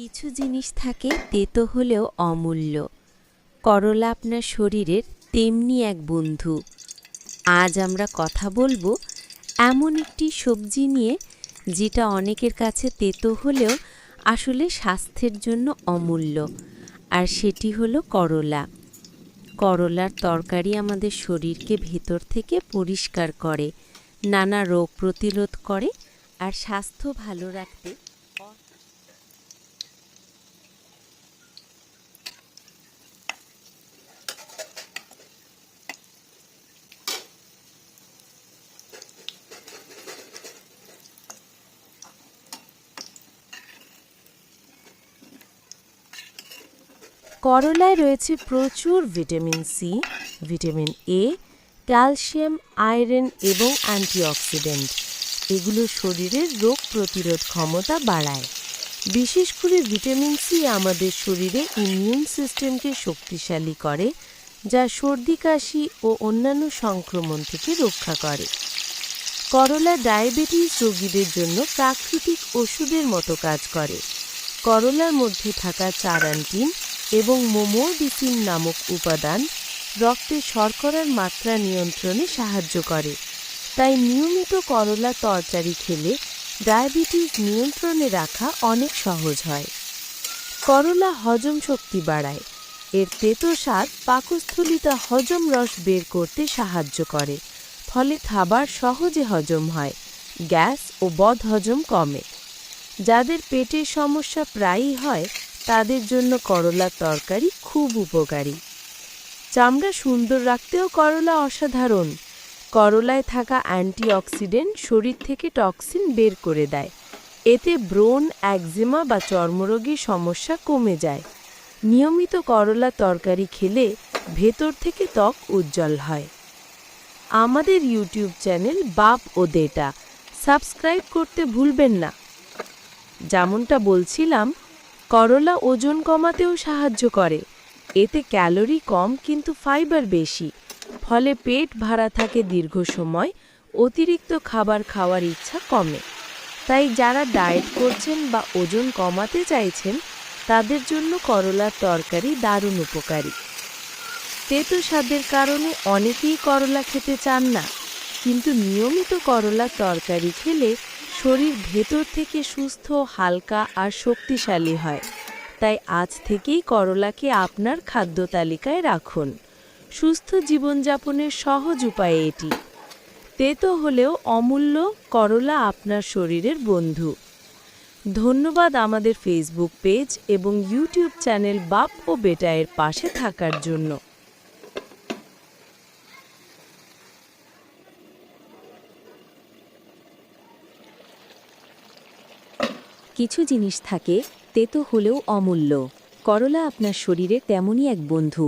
কিছু জিনিস থাকে তেতো হলেও অমূল্য। করলা আপনার শরীরের তেমনি এক বন্ধু। আজ আমরা কথা বলব এমন একটি সবজি নিয়ে, যেটা অনেকের কাছে তেতো হলেও আসলে স্বাস্থ্যের জন্য অমূল্য, আর সেটি হলো করলা। করলার তরকারি আমাদের শরীরকে ভেতর থেকে পরিষ্কার করে, নানা রোগ প্রতিরোধ করে, আর স্বাস্থ্য ভালো রাখতে করলায় রয়েছে প্রচুর vitamin C, vitamin A, calcium, iron এবং অ্যান্টিঅক্সিডেন্ট। এগুলো শরীরের রোগ প্রতিরোধ ক্ষমতা বাড়ায়। বিশেষ করে ভিটামিন সি আমাদের শরীরে ইমিউন সিস্টেমকে শক্তিশালী করে, যা সর্দি, কাশি ও অন্যান্য সংক্রমণ থেকে রক্ষা করে। করলা ডায়াবেটিস রোগীদের জন্য প্রাকৃতিক ওষুধের মতো কাজ করে। করলার মধ্যে থাকা চারান্টিন এবং মোমোডিসিন নামক উপাদান রক্তে শর্করার মাত্রা নিয়ন্ত্রণে সাহায্য করে। তাই নিয়মিত করলা তরকারি খেলে ডায়াবেটিস নিয়ন্ত্রণে রাখা অনেক সহজ হয়। করলা হজম শক্তি বাড়ায়। এর তেতো স্বাদ পাকস্থলিতা হজম রস বের করতে সাহায্য করে। ফলে খাবার সহজে হজম হয়, গ্যাস ও বদহজম কমে। যাদের পেটের সমস্যা প্রায়ই হয় তাদের জন্য করলার তরকারি খুব উপকারী। চামড়া সুন্দর রাখতেও করলা অসাধারণ। করলায় থাকা অ্যান্টিঅক্সিডেন্ট শরীর থেকে টক্সিন বের করে দেয়। এতে ব্রোন, একজিমা বা চর্মরোগের সমস্যা কমে যায়। নিয়মিত করলা তরকারি খেলে ভেতর থেকে ত্বক উজ্জ্বল হয়। আমাদের ইউটিউব চ্যানেল বাপ ও দেটা। সাবস্ক্রাইব করতে ভুলবেন না। যেমনটা বলছিলাম করলা ওজন কমাতেও সাহায্য করে। এতে ক্যালোরি কম কিন্তু ফাইবার বেশি। ফলে পেট ভাড়া থাকে দীর্ঘ সময়, অতিরিক্ত খাবার খাওয়ার ইচ্ছা কমে। তাই যারা ডায়েট করছেন বা ওজন কমাতে চাইছেন, তাদের জন্য করলার তরকারি দারুণ উপকারী। তেতো স্বাদের কারণে অনেকেই করলা খেতে চান না, কিন্তু নিয়মিত করলা তরকারি খেলে শরীর ভেতর থেকে সুস্থ, হালকা আর শক্তিশালী হয়। তাই আজ থেকেই করলাকে আপনার খাদ্য তালিকায় রাখুন। সুস্থ জীবনযাপনের সহজ উপায় এটি। তেতো হলেও অমূল্য করলা আপনার শরীরের বন্ধু। ধন্যবাদ আমাদের ফেসবুক পেজ এবং ইউটিউব চ্যানেল বাপ ও বেটায়ের পাশে থাকার জন্য। কিছু জিনিস থাকে তেতো হলেও অমূল্য। করলা আপনার শরীরে তেমনই এক বন্ধু।